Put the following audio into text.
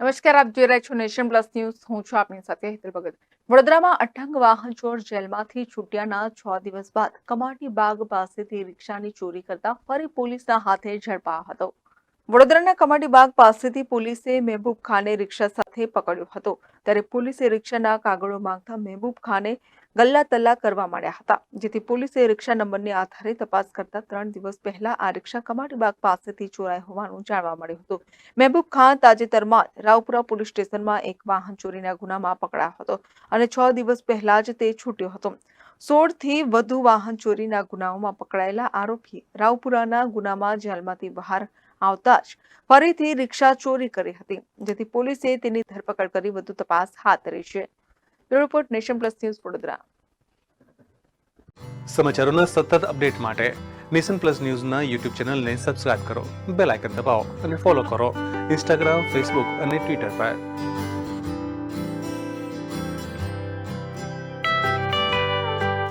નમસ્કાર, આપ જોઈ રહ્યા છો નેશન પ્લસ ન્યૂઝ. હું છું આપની સાથે હેતલ ભગત. વડોદરામાં અઠંગ વાહન ચોર જેલમાંથી છૂટ્યાના છ દિવસ બાદ કમાટી બાગ પાસેથી રિક્ષાની ચોરી કરતા ફરી પોલીસના હાથે ઝડપાયો હતો. વડોદરાના કમાટી બાગ પાસેથી પોલીસે મહેબૂબ ખાને રિક્ષા સાથે પકડ્યો હતો. ત્યારે પોલીસે રિક્ષાના કાગળો માંગતા મહેબૂબ ખાને ગલ્લા તલ્લા કરવા માંડ્યા હતા, જેથી પોલીસે રિક્ષા નંબરની આધારે તપાસ કરતા ત્રણ દિવસ પહેલા આ રિક્ષા કમાટી બાગ પાસેથી ચોરાઈ હોવાનું જાણવા મળ્યું હતું. મહેબૂબ ખાન તાજેતરમાં રાવપુરા પોલીસ સ્ટેશનમાં એક વાહન ચોરીના ગુનામાં પકડાયો હતો અને છ દિવસ પહેલા જ તે છૂટ્યો હતો. સોળથી વધુ વાહન ચોરીના ગુનાઓમાં પકડાયેલા આરોપી રાવપુરાના ગુનામાં જેલમાંથી બહાર આવતા જ ફરીથી રિક્ષા ચોરી કરી હતી. જેથી પોલીસે તેની ધરપકડ કરી વધુ તપાસ હાથ ધરી છે. Report nation plus news Vadodara. સમાચારોના સતત અપડેટ માટે નેશન પ્લસ ન્યૂઝના યુટ્યુબ ચેનલને સબસ્ક્રાઇબ કરો, બેલ આઇકન દબાવો અને ફોલો કરો. ઇન્સ્ટાગ્રામ, ફેસબુક અને ટ્વિટર પર.